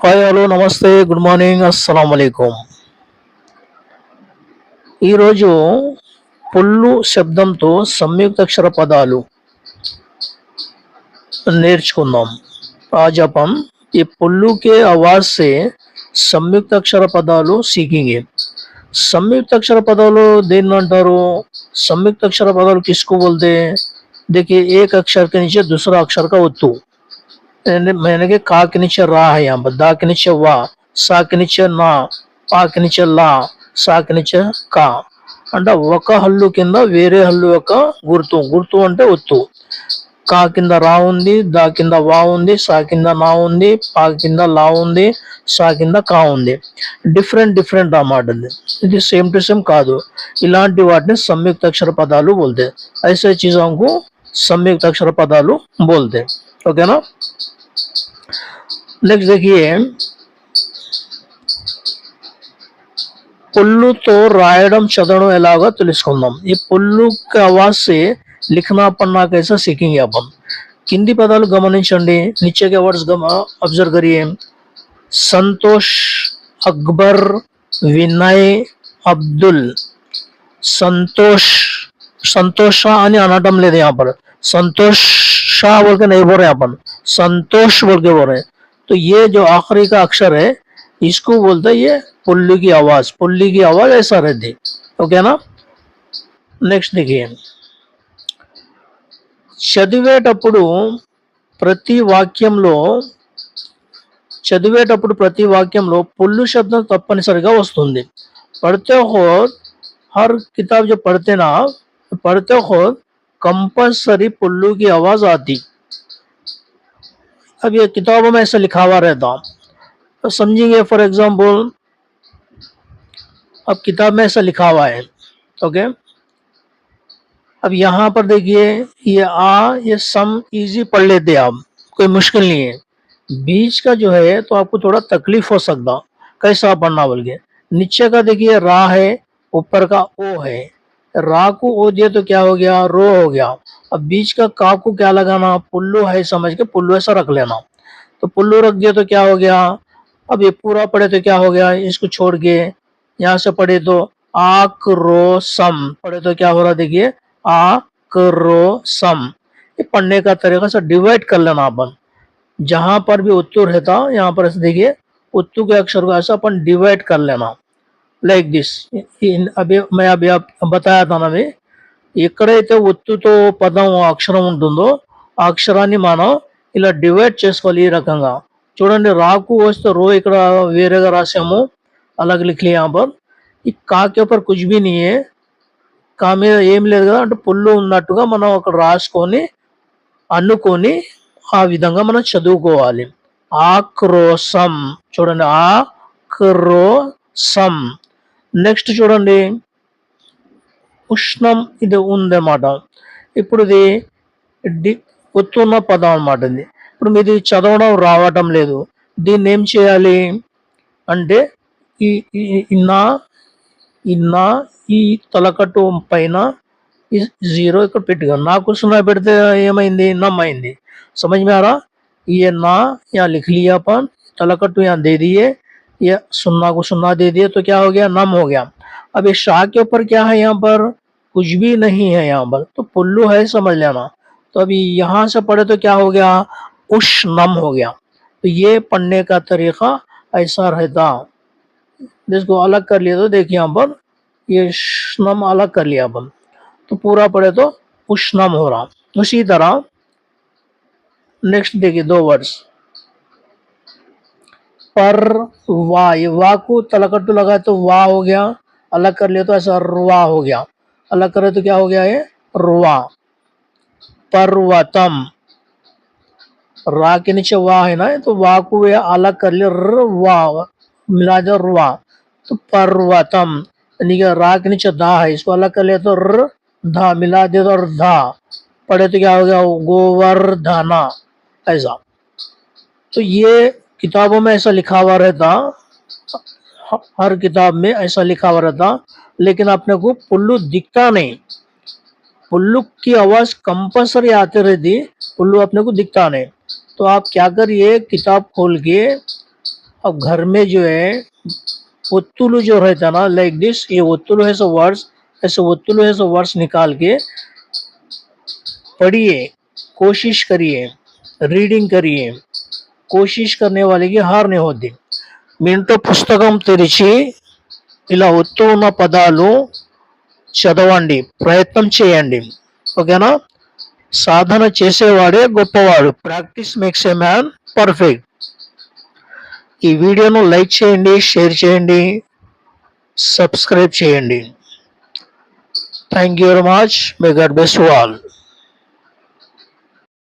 Hi hello నమస్తే good morning అస్సలం అయికం ఈరోజు పుల్లు శబ్దంతో సంయుక్త అక్షర పదాలు నేర్చుకుందాం. ఆ జపం ఈ పుల్లుకే అవార్సే సంయుక్తక్షర పదాలు సిఖింగే సంయుక్త అక్షర పదాలు దేన్ని అంటారు సంయుక్త అక్షర పదాలు తీసుకోవల్దే దీనికి ఏ అక్షరక నుంచి దుసరా అక్షరక వత్తు మనకి ಕಾಕಿನಿಚ ರಾ ಎಂಬ వా ವಾ నా ನಾ పాకినిచ లా సాకినిచ కా అంటే ఒక హల్లు కింద వేరే హల్లు యొక్క గుర్తు గుర్తు అంటే ఒత్తు కా కింద రా ఉంది దా కింద వా ఉంది సా కింద నా ఉంది పా కింద లా ఉంది సా కింద కా ఉంది డిఫరెంట్ డిఫరెంట్ అన్నమాట ఇది సేమ్ టు సేమ్ కాదు ఇలాంటి వాటిని సంయుక్త అక్షర పదాలు బోల్తే ఐసే చీజాంకు సంయుక్త అక్షర పదాలు బోల్తే ఓకేనా नेक्स्ट देखिए పుల్లుతో రాయడం చదవడం ఎలాగో తెలుసుకుందాం ఈ పుల్లు కి आवाज से लिखना पढ़ना कैसा सीखेंगे अपन కింది పదాలు గమనించండి नीचे के वर्ड्स ऑब्जर्व करिए సంతోష్ అక్బర్ వినయ్ అబ్దుల్ संतोष संतोष అని అనటం లేదు यहाँ पर संतोष शाह बोल के नहीं बोल रहे अपन संतोष बोल के बोल रहे हैं। तो ये जो आखिरी का अक्षर है इसको बोलते हैं ये पुल्ली की आवाज पुल्ली की आवाज ऐसा रहती ओके ना నెక్స్ట్ देखिए చదివేటప్పుడు ప్రతి వాక్యంలో చదివేటప్పుడు ప్రతి వాక్యంలో పుల్లు శబ్దం తప్పనిసరిగా వస్తుంది పడితే హో हर किताब जो पढ़ते ना पढ़ते हो कंपल्सरी पुल्लू की आवाज़ आती। अब ये किताबों में ऐसा लिखा हुआ रहता। तो समझेंगे फॉर एग्ज़ाम्पल अब किताब में ऐसा लिखा हुआ है ओके अब यहाँ पर देखिए, ये आ, ये सम इजी पढ़ लेते आप, कोई मुश्किल नहीं है। बीच का जो है तो आपको थोड़ा तकलीफ़ हो सकता कैसा पढ़ना बोल के। नीचे का देखिए, रा है, ऊपर का ओ है। रा को ओ दिए तो क्या हो गया? रो हो गया। अब बीच का का को क्या लगाना? पुल्लू है समझ के पुल्लू ऐसा रख लेना। तो पुल्लू रख दिया तो क्या हो गया? अब ये पूरा पढ़े तो क्या हो गया? इसको छोड़ के यहाँ से पढ़े तो आक रो सम पढ़े तो क्या हो रहा देखिए? आक रो सम ये पढ़ने का तरीका से डिवाइड कर लेना अपन। जहाँ पर भी उत्तु रहता, यहाँ पर ऐसे देखिए, उत्तु के अक्षर को ऐसा अपन डिवाइड कर लेना। లైక్ దిస్ అభి అభి బతాయాతనమే ఎక్కడైతే ఒత్తుతో పదం అక్షరం ఉంటుందో ఆ అక్షరాన్ని మనం ఇలా డివైడ్ చేసుకోవాలి ఈ రకంగా. చూడండి రాకు వస్తే రో ఇక్కడ వేరేగా రాసాము. అలాగే లిఖలే ఈ కాకేపర్ కుజ్బీనియే కా మీద ఏం లేదు కదా అంటే పుల్లు ఉన్నట్టుగా మనం అక్కడ రాసుకొని అన్నుకొని ఆ విధంగా మనం చదువుకోవాలి. ఆక్రోసం చూడండి ఆ నెక్స్ట్ చూడండి ఉష్ణం ఇది ఉందన్నమాట ఇప్పుడు ఇది డి ఒత్తున్న పదం అన్నమాట ఇది ఇప్పుడు మీది చదవడం రావటం లేదు దీన్ని ఏం చేయాలి అంటే ఈ ఈ- ఈ నా ఈ నా ఈ తలకట్టు పైన ఈ జీరో ఇక్కడ పెట్టుగా నాకు సున్నా పెడితే ఏమైంది నమ్ అయింది समझ में आ रहा ये ना यहाँ लिख लिया अपन तलकट्टू यहाँ दे दिए ये सुन्ना को सुन्ना दे दिए तो क्या हो गया? नम हो गया। अब ये शाह के ऊपर क्या है यहाँ पर? कुछ भी नहीं है यहाँ पर। तो पुल्लू है समझ लेना। तो अभी यहाँ से पढ़े तो क्या हो गया? उश नम हो गया। तो ये पढ़ने का तरीका ऐसा रहता। जिसको अलग कर लिया तो देखिए यहाँ पर, ये नम अलग कर लिया अपन। तो पूरा पढ़े तो उष्णम हो रहा। उसी तरह नेक्स्ट देखिए दो वर्ड्स पर वा ये वा को तलकट्टू लगा तो वा हो गया। अलग कर लिया तो ऐसा रुआ हो गया। अलग करे तो क्या हो गया ये? रुआ। पर्वतम। रा के नीचे वा है ना तो वा को ये अलग कर लिया र वा मिला दो रुआ। तो पर्वतम, यानी कि रा के नीचे धा है, इसको अलग कर लिया तो र धा, मिला दे तो धा। पढ़े तो क्या हो गया? गोवर्धना। ऐसा। तो ये किताबों में ऐसा लिखा हुआ रहता, हर किताब में ऐसा लिखा हुआ रहता, लेकिन अपने को पुल्लू दिखता नहीं। पुल्लू की आवाज़ कंपल्सरी आते रहती, पुल्लू अपने को दिखता नहीं। तो आप क्या करिए, किताब खोल के, अब घर में जो है, वत्तुलू जो रहता ना लाइक दिस ये वत्तुलू है, सो वर्ड्स, ऐसे वत्तुलू है, सो वर्ड्स निकाल के पढ़िए, कोशिश करिए रीडिंग करिए। కోషిష్ కర్నే వాళ్ళకి హార్ని హోద్ది మీ పుస్తకం తెరిచి ఇలా వస్తూ ఉన్న పదాలు చదవండి ప్రయత్నం చేయండి ఓకేనా సాధన చేసేవాడే గొప్పవాడు practice makes a man perfect ఈ వీడియోను లైక్ చేయండి షేర్ చేయండి సబ్స్క్రైబ్ చేయండి. Thank you very much may God best all